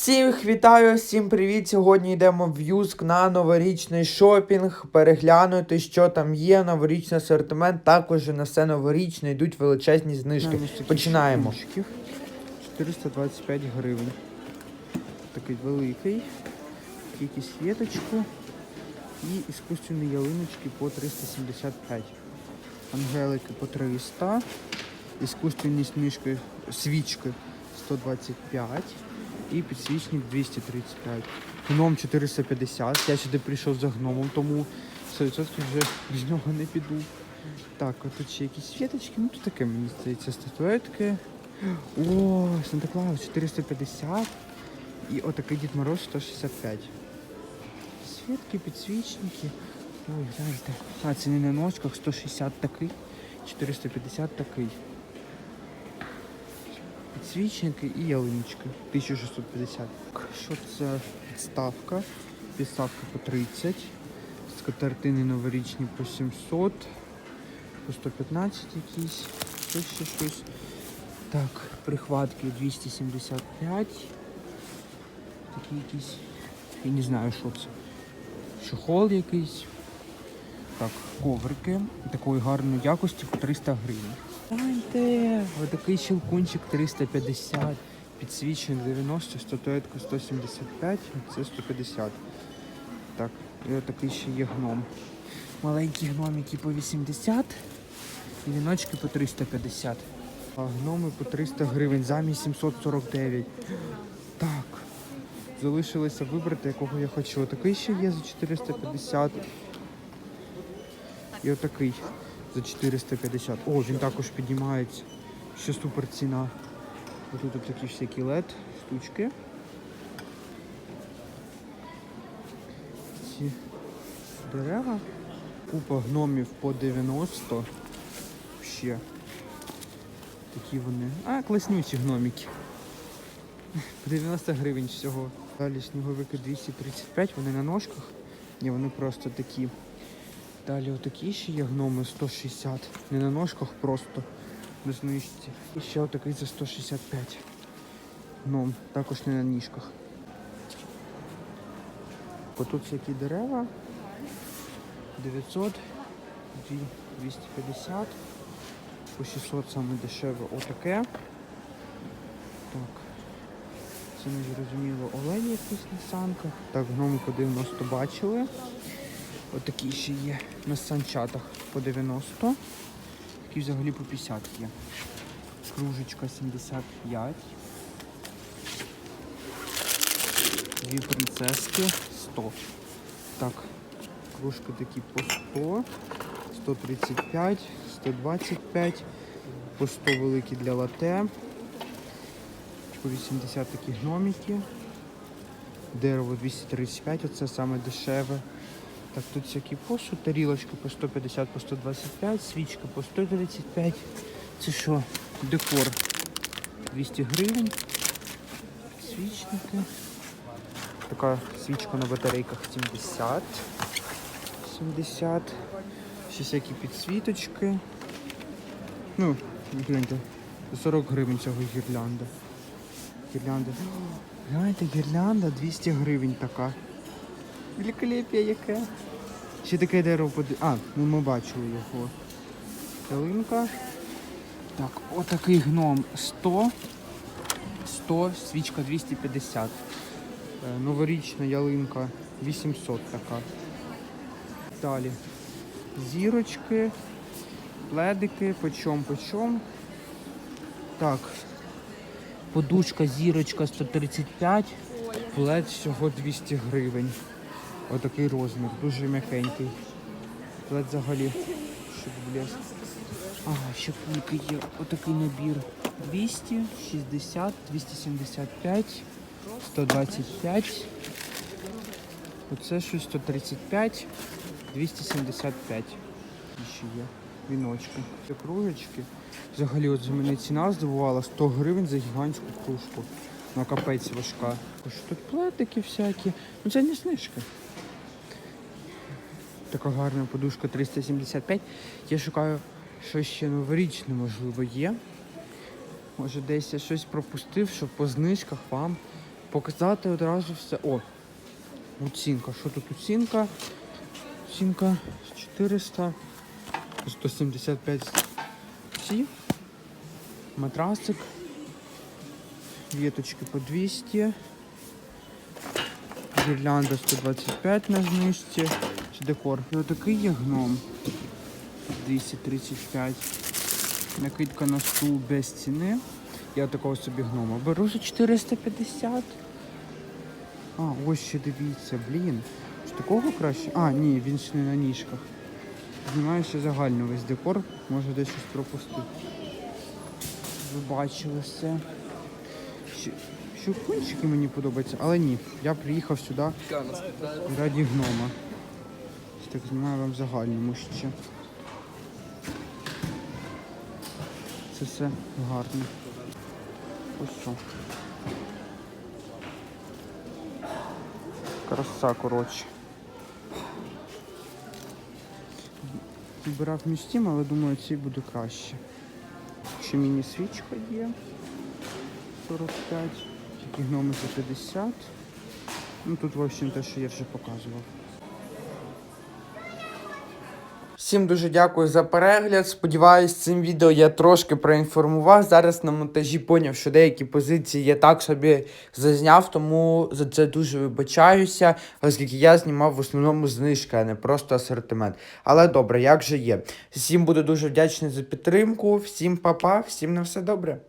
Всіх вітаю, всім привіт! Сьогодні йдемо в Юск на новорічний шопінг, переглянути, що там є, новорічний асортимент, також на все новорічне йдуть величезні знижки. Починаємо. 425 гривень. Такий великий. Якісь віточку. І іскусственні ялиночки по 375. Ангелики по 300. Іскусственні сніжки, свічки 125. І підсвічник 235. Гном 450. Я сюди прийшов за гномом, тому 100% вже без нього не піду. Так, а тут ще якісь віточки, ну тут таке мені здається статуетки. О, Санта Клаус 450 і отакий Дід Мороз 165. Світки, підсвічники. Ой, гляньте. А, це не на ножках, 160 такий, 450 такий. Підсвічники і ялиночки. 1650. Що це підставка? Підставка по 30. Скатертини новорічні по 700. По 115 якісь. Щось ще щось. Так, прихватки 275. Такі якісь. Я не знаю, що це. Чохол якийсь. Так, коврики такої гарної якості по 300 гривень. Гляньте, отакий щелкунчик 350, підсвічник 90, статуетка 175, це 150. Так, і отакий ще є гном. Маленькі гномики по 80 і віночки по 350. А гноми по 300 гривень, замість 749. Так. Залишилося вибрати, якого я хочу. Отакий ще є за 450. І отакий за 450. О, він також піднімається. Ще супер ціна. Тут такі всякі LED штучки. Ці дерева. Купа гномів по 90. Ще. Такі вони. А, класнючі гномики. По 90 гривень всього. Далі сніговики 235, вони на ножках. Ні, вони просто такі. Далі отакі ще є гноми 160. Не на ножках, просто на знижці. І ще отакий за 165. Гном, також не на ніжках. Бо тут всякі дерева. 900, 250, по 600 саме дешеве отаке. Так. Це зрозуміло олені якісь на санках. Так, гноми по 90 бачили. Отакі ще є на санчатах по 90. Такі взагалі по 50 є. Кружечка 75. Дві принцески 100. Так, кружки такі по 100, 135, 125, по 100 великі для лате. По 80 такі гномики. Дерево 235, оце саме дешеве. Так, тут всякі посуд, тарілочки по 150, по 125, свічка по 135. Це що? Декор 200 гривень. Свічники. Така свічка на батарейках 70. 70. Ще всякі підсвіточки. Ну, гляньте, 40 гривень цього гірлянда. Гірлянда. Гляньте, гірлянда 200 гривень така. Великолепія яке. Ще таке дерево под... А, ну ми бачили його. Ялинка. Так, отакий гном 100. 100, свічка 250. Е, Новорічна ялинка 800 така. Далі. Зірочки, пледики, почом, почом. Так. Подушка, зірочка 135, плед всього 200 гривень. Отакий розмір, дуже м'якенький. Плед взагалі, щоб блеск. Ага, ще кульки є. Отакий набір 200, 60, 275, 125. Оце щось 135, 275. І ще є віночки. Це кружечки. Взагалі, от мене ціна здивувала 100 гривень за гігантську кружку. На капець важка. Тут плетики всякі. Ну це не знижка. Така гарна подушка 375. Я шукаю щось ще новорічне, можливо, є. Може десь я щось пропустив, що по знижках вам показати одразу все. О, оцінка. Що тут оцінка? Оцінка 400, 175 ці. Матрасик. Віточки по 200. Гірлянда 125 на знижці. Декор. І отакий є гном. 235. Накидка на стул без ціни. Я такого собі гнома беру за 450. А, ось ще дивіться, блін. З такого краще? А, ні, він ще не на ніжках. Знімаю ще загально весь декор, може десь щось пропустити. Ви бачили все. Щ- Щелкунчики мені подобаються, але ні. Я приїхав сюди раді гнома. Так знімаю вам в загальному ще. Це все гарно. Ось що. Краса, коротше. Вибирав між тим, але думаю, цей буде краще. Ще міні-свічка є. 45. Такі гноми за 50. Ну тут, в общем, те, що я вже показував. Всім дуже дякую за перегляд. Сподіваюсь, цим відео я трошки проінформував. Зараз на монтажі поняв, що деякі позиції я так собі зазняв, тому за це дуже вибачаюся, оскільки я знімав в основному знижки, а не просто асортимент. Але добре, як же є. Всім буду дуже вдячний за підтримку, всім па-па, всім на все добре.